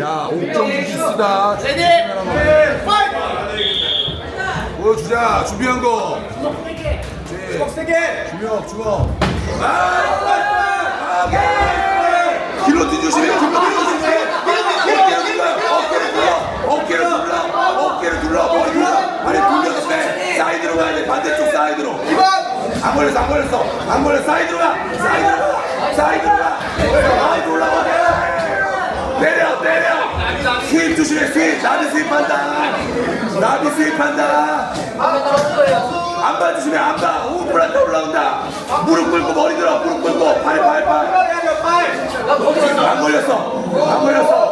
야, 옥점 기스다. 보여주자. 준비한 거. 주먹 세게. 주먹, 주먹. 아, 아, 오케이. 길로틴 조심해. 길로틴 조심해. 어깨를 눌러. 어깨를 눌러. 어깨를 눌러. 어깨를 눌러. 머리 눌러. 아니 돌려서 빼. 사이드로 가야 돼. 반대쪽 사이드로. 안 걸렸어. 안 걸렸어. 안 걸렸어. 사이드로 가. 사이드로 가. 사이드로 가. 사이드 올라가. 수입 조심해 수입. 나비 수입한다. 나비 수입한다. 안봐 조심해 안봐 오플란타 올라온다. 무릎 꿇고 머리 들어. 무릎 꿇고. 팔 팔 팔. 안 걸렸어. 안 걸렸어